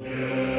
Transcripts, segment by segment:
Amen.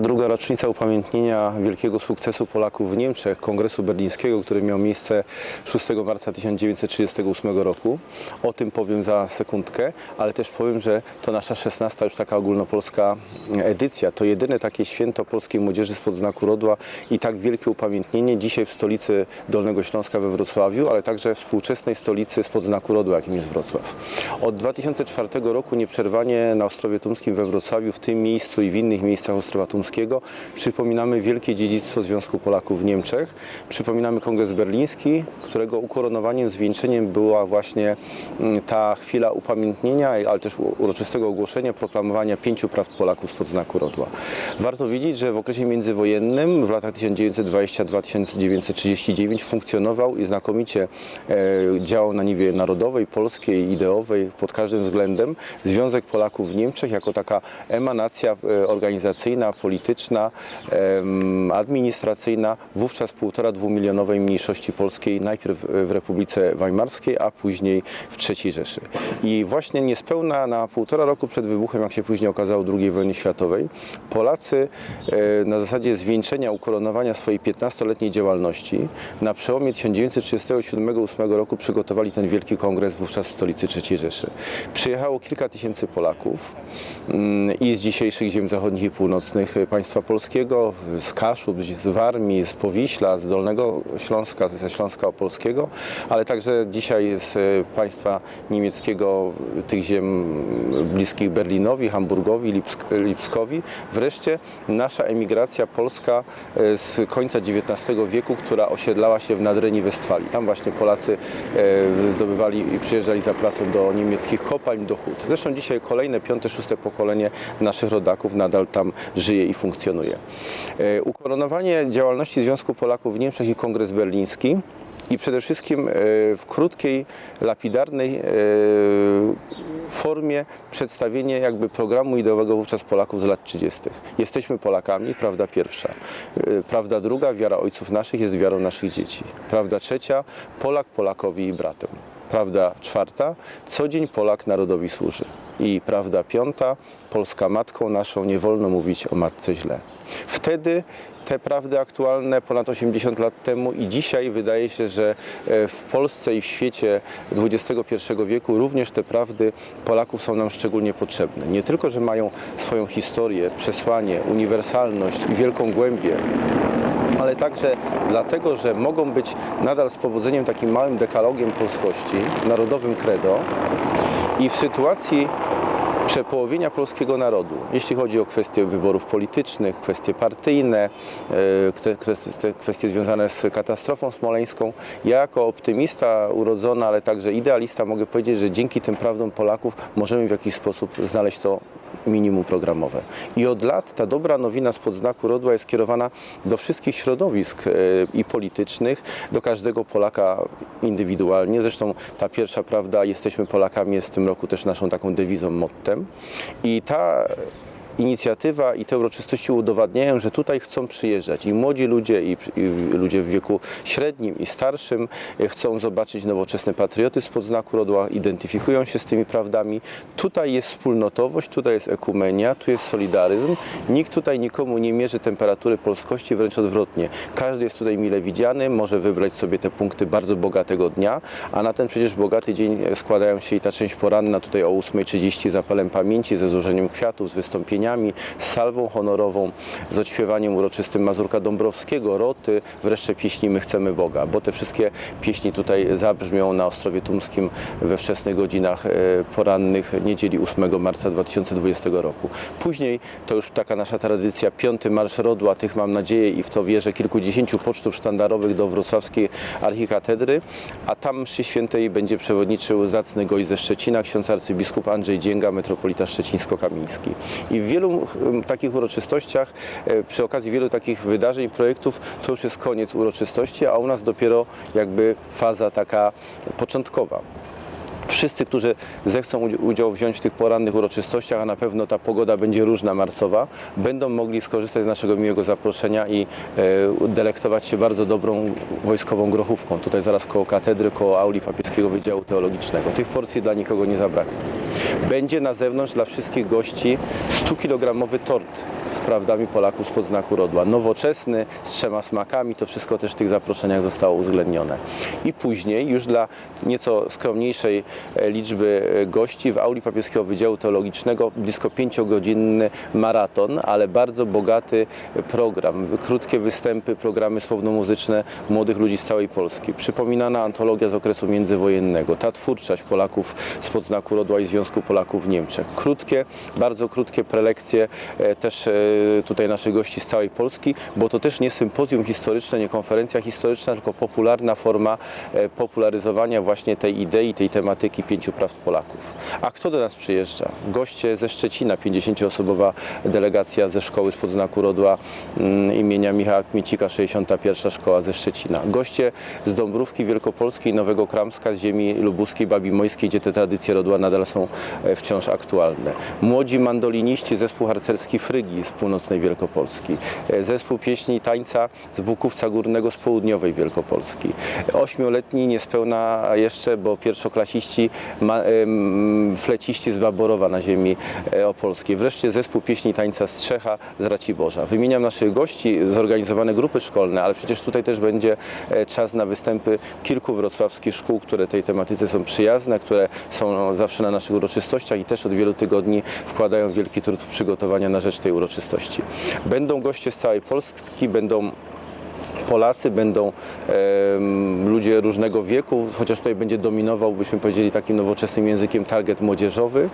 Druga rocznica upamiętnienia wielkiego sukcesu Polaków w Niemczech, Kongresu Berlińskiego, który miał miejsce 6 marca 1938 roku. O tym powiem za sekundkę, ale też powiem, że to nasza 16 już taka ogólnopolska edycja. To jedyne takie święto polskiej młodzieży spod znaku rodła i tak wielkie upamiętnienie dzisiaj w stolicy Dolnego Śląska we Wrocławiu, ale także współczesnej stolicy spod znaku rodła, jakim jest Wrocław. Od 2004 roku nieprzerwanie na Ostrowie Tumskim we Wrocławiu, w tym miejscu i w innych miejscach Ostrowa Tumskiego, przypominamy wielkie dziedzictwo Związku Polaków w Niemczech. Przypominamy Kongres Berliński, którego ukoronowaniem, zwieńczeniem była właśnie mm, ta chwila upamiętnienia, ale też uroczystego ogłoszenia, proklamowania pięciu praw Polaków spod znaku rodła. Warto wiedzieć, że w okresie międzywojennym w latach 1922-1939 funkcjonował i znakomicie e, działał na niwie narodowej, polskiej, ideowej pod każdym względem Związek Polaków w Niemczech jako taka emanacja e, polityczna, administracyjna wówczas półtora dwumilionowej mniejszości polskiej najpierw w Republice Weimarskiej, a później w III Rzeszy. I właśnie niespełna na półtora roku przed wybuchem, jak się później okazało, II wojny światowej, Polacy e, na zasadzie zwieńczenia, ukoronowania swojej 15-letniej działalności na przełomie 1937-1938 roku przygotowali ten wielki kongres wówczas w stolicy III Rzeszy. Przyjechało kilka tysięcy Polaków mm, i z dzisiejszych ziem zachodnich i północnych państwa polskiego, z Kaszub, z Warmii, z Powiśla, z Dolnego Śląska, ze Śląska Opolskiego, ale także dzisiaj z e, państwa niemieckiego, tych ziem bliskich Berlinowi, Hamburgowi, Lipsk- Lipskowi. Wreszcie nasza emigracja polska e, z końca XIX wieku, która osiedlała się w Nadrenii Westfalii. Tam właśnie Polacy e, zdobywali i przyjeżdżali za pracą do niemieckich kopalń, do hut. Zresztą dzisiaj kolejne, piąte, szóste pokolenie naszych rodaków nadal tam żyje i funkcjonuje. E, Ukoronowanie działalności Związku Polaków w Niemczech i Kongres Berliński i przede wszystkim e, w krótkiej, lapidarnej e, formie przedstawienie jakby programu ideowego wówczas Polaków z lat 30. Jesteśmy Polakami, prawda pierwsza. Prawda druga, wiara ojców naszych jest wiarą naszych dzieci. Prawda trzecia, Polak Polakowi i bratem. Prawda czwarta, co dzień Polak narodowi służy. I prawda piąta, Polska matką naszą, nie wolno mówić o matce źle. Wtedy te prawdy aktualne ponad 80 lat temu i dzisiaj wydaje się, że e, w Polsce i w świecie XXI wieku również te prawdy Polaków są nam szczególnie potrzebne. Nie tylko, że mają swoją historię, przesłanie, uniwersalność i wielką głębię, ale także dlatego, że mogą być nadal z powodzeniem takim małym dekalogiem polskości, narodowym credo i w sytuacji przepołowienia polskiego narodu, jeśli chodzi o kwestie wyborów politycznych, kwestie partyjne, e, te, kwestie, związane z katastrofą smoleńską. Ja jako optymista urodzony, ale także idealista mogę powiedzieć, że dzięki tym prawdom Polaków możemy w jakiś sposób znaleźć to minimum programowe. I od lat ta dobra nowina spod znaku rodła jest kierowana do wszystkich środowisk e, i politycznych, do każdego Polaka indywidualnie. Zresztą ta pierwsza prawda, jesteśmy Polakami, jest w tym roku też naszą taką dewizą, mottem. I ta inicjatywa i te uroczystości udowadniają, że tutaj chcą przyjeżdżać i młodzi ludzie, i, i ludzie w wieku średnim i starszym e, chcą zobaczyć nowoczesny patriotyzm spod znaku rodła, identyfikują się z tymi prawdami. Tutaj jest wspólnotowość, tutaj jest ekumenia, tu jest solidaryzm. Nikt tutaj nikomu nie mierzy temperatury polskości, wręcz odwrotnie. Każdy jest tutaj mile widziany, może wybrać sobie te punkty bardzo bogatego dnia, a na ten przecież bogaty dzień składają się i ta część poranna tutaj o 8.30 z apelem pamięci, ze złożeniem kwiatów, z z salwą honorową, z odśpiewaniem uroczystym Mazurka Dąbrowskiego, roty, wreszcie pieśni My chcemy Boga, bo te wszystkie pieśni tutaj zabrzmią na Ostrowie Tumskim we wczesnych godzinach e, porannych niedzieli 8 marca 2020 roku. Później to już taka nasza tradycja, piąty Marsz Rodła, tych mam nadzieję i w to wierzę, kilkudziesięciu pocztów sztandarowych do wrocławskiej archikatedry, a tam mszy świętej będzie przewodniczył zacny gość ze Szczecina, ksiądz arcybiskup Andrzej Dzięga, metropolita szczecińsko-kamiński. I wielu em, takich uroczystościach, e, przy okazji wielu takich wydarzeń, projektów, to już jest koniec uroczystości, a u nas dopiero jakby faza taka początkowa. Wszyscy, którzy zechcą udzi- udział wziąć w tych porannych uroczystościach, a na pewno ta pogoda będzie różna marcowa, będą mogli skorzystać z naszego miłego zaproszenia i e, delektować się bardzo dobrą wojskową grochówką. Tutaj zaraz koło katedry, koło auli papieskiego Wydziału Teologicznego. Tych porcji dla nikogo nie zabraknie. Będzie na zewnątrz dla wszystkich gości 100-kilogramowy tort z prawdami Polaków spod znaku Rodła. Nowoczesny, z trzema smakami, to wszystko też w tych zaproszeniach zostało uwzględnione. I później, już dla nieco skromniejszej e, liczby e, gości w auli papieskiego Wydziału Teologicznego blisko pięciogodzinny maraton, ale bardzo bogaty program, krótkie występy, programy słowno-muzyczne młodych ludzi z całej Polski. Przypominana antologia z okresu międzywojennego, ta twórczość Polaków spod znaku Rodła i Związku Polaków w Niemczech. Krótkie, bardzo krótkie prelekcje e, też e, tutaj naszych gości z całej Polski, bo to też nie sympozjum historyczne, nie konferencja historyczna, tylko popularna forma e, popularyzowania właśnie tej idei, tej tematyki pięciu praw Polaków. A kto do nas przyjeżdża? Goście ze Szczecina, 50-osobowa delegacja ze szkoły spod znaku Rodła mm, imienia Michała Kmiecika, 61. szkoła ze Szczecina. Goście z Dąbrówki Wielkopolskiej, Nowego Kramska, z ziemi lubuskiej, Babimojskiej, gdzie te tradycje Rodła nadal są wciąż aktualne. Młodzi mandoliniści, zespół harcerski Frygi z północnej Wielkopolski, e, zespół pieśni i tańca z Bukówca Górnego z południowej Wielkopolski. Ośmioletni niespełna jeszcze, bo pierwszoklasiści, em, fleciści z Baborowa na ziemi e, opolskiej. Wreszcie zespół pieśni i tańca z Trzecha z Raciborza. Wymieniam naszych gości, zorganizowane grupy szkolne, ale przecież tutaj też będzie e, czas na występy kilku wrocławskich szkół, które tej tematyce są przyjazne, które są zawsze na naszych uroczystościach i też od wielu tygodni wkładają wielki trud w przygotowania na rzecz tej uroczystości. Będą goście z całej Polski, będą Polacy, będą em, ludzie różnego wieku, chociaż tutaj będzie dominował, byśmy powiedzieli, takim nowoczesnym językiem target młodzieżowy,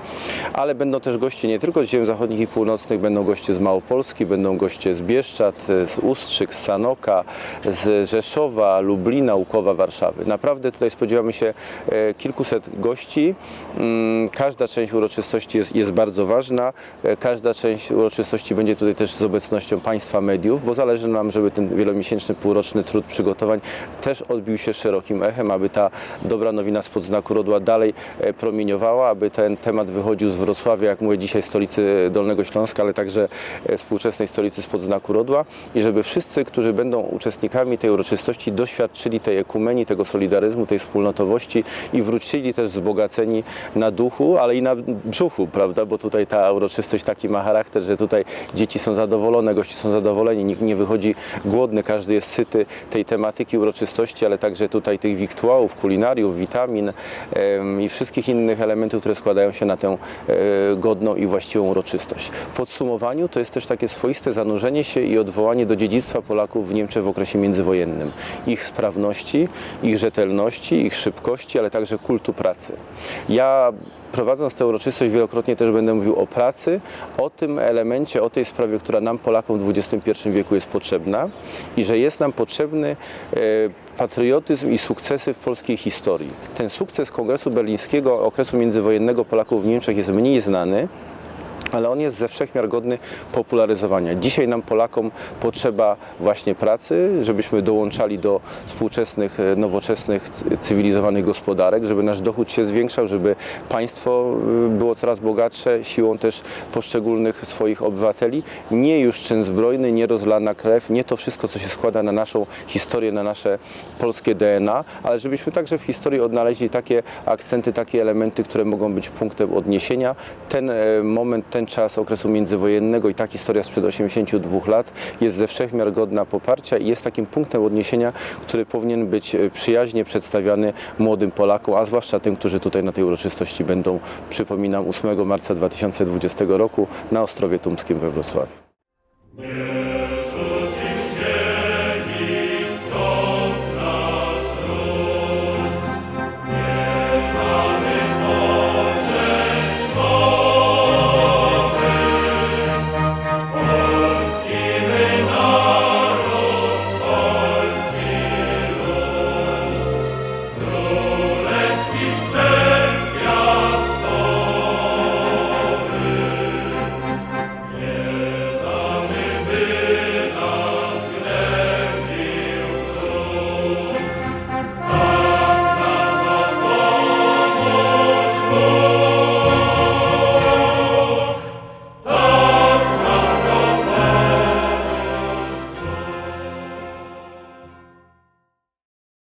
ale będą też goście nie tylko z ziem zachodnich i północnych, będą goście z Małopolski, będą goście z Bieszczad, z Ustrzyk, z Sanoka, z Rzeszowa, Lublina, Łukowa, Warszawy. Naprawdę tutaj spodziewamy się e, kilkuset gości. Mm, Każda część uroczystości jest, jest bardzo ważna. E, Każda część uroczystości będzie tutaj też z obecnością Państwa mediów, bo zależy nam, żeby ten wielomiesięczny, półroczny trud przygotowań też odbił się szerokim echem, aby ta dobra nowina spod znaku Rodła dalej e, promieniowała, aby ten temat wychodził z Wrocławia, jak mówię dzisiaj, stolicy Dolnego Śląska, ale także e, współczesnej stolicy spod znaku Rodła. I żeby wszyscy, którzy będą uczestnikami tej uroczystości, doświadczyli tej ekumenii, tego solidaryzmu, tej wspólnotowości i wrócili też wzbogaceni na duchu, ale i na brzuchu, prawda, bo tutaj ta uroczystość taki ma charakter, że tutaj dzieci są zadowolone, goście są zadowoleni, nikt nie wychodzi głodny, każdy jest syty tej tematyki uroczystości, ale także tutaj tych wiktuałów, kulinariów, witamin i wszystkich innych elementów, które składają się na tę e, godną i właściwą uroczystość. W podsumowaniu to jest też takie swoiste zanurzenie się i odwołanie do dziedzictwa Polaków w Niemczech w okresie międzywojennym. Ich sprawności, ich rzetelności, ich szybkości, ale także kultu pracy. Ja prowadząc tę uroczystość wielokrotnie też będę mówił o pracy, o tym elemencie, o tej sprawie, która nam Polakom w XXI wieku jest potrzebna i że jest nam potrzebny e, patriotyzm i sukcesy w polskiej historii. Ten sukces Kongresu Berlińskiego okresu międzywojennego Polaków w Niemczech jest mniej znany, ale on jest ze wszechmiar godny popularyzowania. Dzisiaj nam Polakom potrzeba właśnie pracy, żebyśmy dołączali do współczesnych, e, nowoczesnych, cywilizowanych gospodarek, żeby nasz dochód się zwiększał, żeby państwo y, było coraz bogatsze siłą też poszczególnych swoich obywateli. Nie już czyn zbrojny, nie rozlana krew, nie to wszystko, co się składa na naszą historię, na nasze polskie DNA, ale żebyśmy także w historii odnaleźli takie akcenty, takie elementy, które mogą być punktem odniesienia. Ten e, moment, ten czas okresu międzywojennego i ta historia sprzed 82 lat jest ze wszechmiar godna poparcia i jest takim punktem odniesienia, który powinien być e, przyjaźnie przedstawiany młodym Polakom, a zwłaszcza tym, którzy tutaj na tej uroczystości będą, przypominam, 8 marca 2020 roku na Ostrowie Tumskim we Wrocławiu.